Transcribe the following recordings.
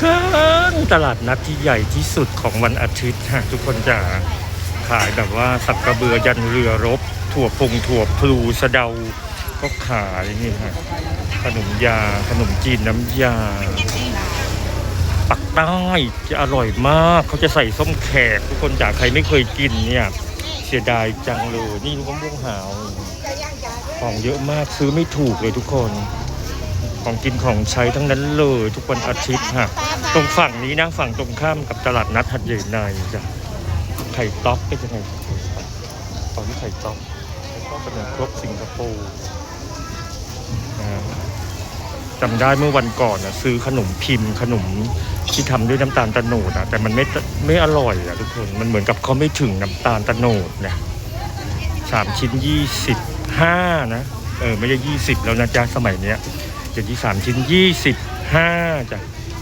คนตลาดนัดที่ใหญ่ที่สุดของวันอาทิตย์ฮะทุกคนจะขายแบบว่าสับกระเบือยันเรือรบ ถั่วพงถั่วพลูสะเดา ก็ขายนี่ฮะขนมยาขนมจีนน้ำยา ปักใต้จะอร่อยมาก เขาจะใส่ส้มแขก ทุกคนจากใครไม่เคยกินเนี่ยเสียดายจังเลย นี่ลูกมะม่วงหาว ของเยอะมากซื้อไม่ถูกเลยทุกคน ของกินของใช้ทั้งนั้นเลยทุกวันอาทิตย์ฮะตรงฝั่งนี้นะฝั่งตรงข้ามกับตลาดนัดหัดใหญ่ในจ้ะไข่ต๊อกเป็นยังไงตอนนี้ไข่ต๊อกไข่ต๊อกเป็นครกสิงคโปร์จำได้เมื่อวันก่อนนะซื้อขนมพิมพ์ ขนมที่ทำด้วยน้ำตาลตะโนดอะแต่มันไม่ไม่อร่อยอะทุกคนมันเหมือนกับเขาไม่ถึงน้ำตาลตะโนดนะสามชิ้นยี่สิบห้านะเออไม่ใช่ยี่สิบแล้วนะจ๊ะสมัยเนี้ย จ็ดที่สามชิ้นยี่สิบห้าจ้ะ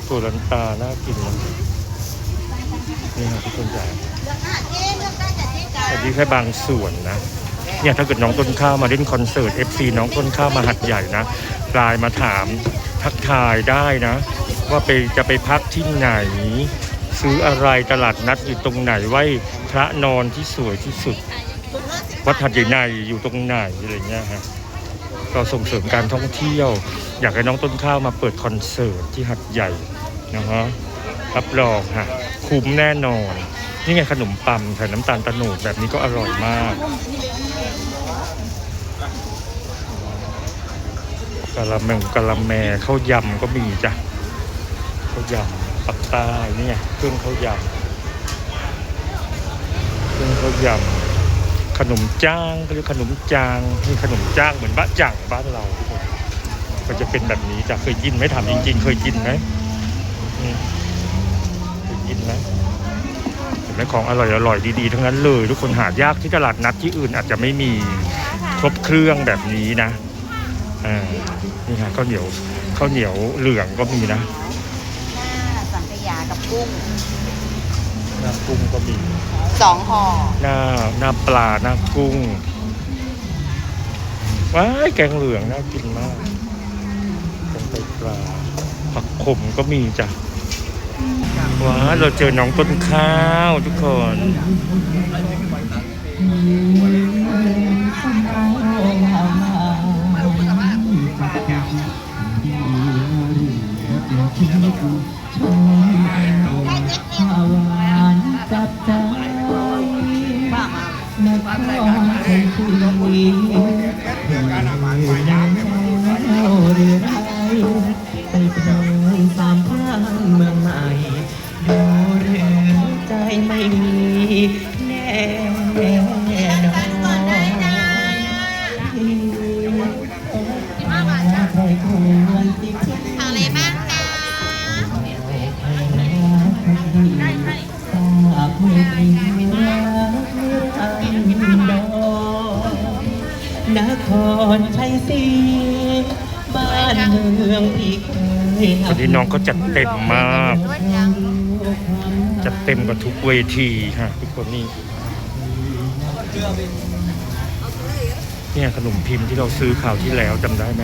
ตัวลันตาน่ากินนะนี่ครับทุกคนจ้ะอันนี้แค่บางส่วนนะเนี่ยถ้าเกิดน้องต้นข้าวมาเล่นคอนเสิร์ต FC น้องต้นข้าวมาหัดใหญ่นะไลน์มาถามทักทายได้นะ ว่าไปจะไปพักที่ไหน ซื้ออะไรตลาดนัดอยู่ตรงไหนไหวพระนอนที่สวยที่สุด วัดหัดใหญ่ในอยู่ตรงไหนอะไรเงี้ยฮะ ก็ส่งเสริมการท่องเที่ยว อยากให้น้องต้นข้าวมาเปิดคอนเสิร์ตที่หัดใหญ่นะฮะรับรองฮะคุ้มแน่นอน นี่ไงขนมปังใส่น้ำตาลตะโนดแบบนี้ก็อร่อยมากกะละแมงกะละแมข้าวยำก็มีจ้ะข้าวยำปักใต้นี่ไงเครื่องข้าวยำเครื่องข้าวยำ ขนมจ้างเขาเรียกขนมจางนี่ขนมจ้างเหมือนบะจ่างบ้านเราทุกคนก็จะเป็นแบบนี้จะเคยกินไหมถามจริง ๆ เคยกินไหมเคยกินไหมเห็นไหมของอร่อยอร่อยดีๆทั้งนั้นเลยทุกคนหายากที่ตลาดนัดที่อื่นอาจจะไม่มีครบเครื่องแบบนี้นะอ่านี่ค่ะข้าวเหนียวข้าวเหนียวเหลืองก็มีนะสังขยากับกุ้ง กุ้งก็มีสองห่อหน้าหน้าปลาหน้ากุ้งว้ายแกงเหลืองน่ากินมากแกงไตปลาผักขมก็มีจ้ะว้าเราเจอน้องต้นข้าวทุกคน คุยแล้ว ครชัยศรีบ้านเมืองที่เคยวันนี้น้องก็จัดเต็มมาก จัดเต็มกับทุกเวทีฮะทุกคนนี่เนี่ยขนมพิมพ์ที่เราซื้อข่าวที่แล้วจำได้ไหม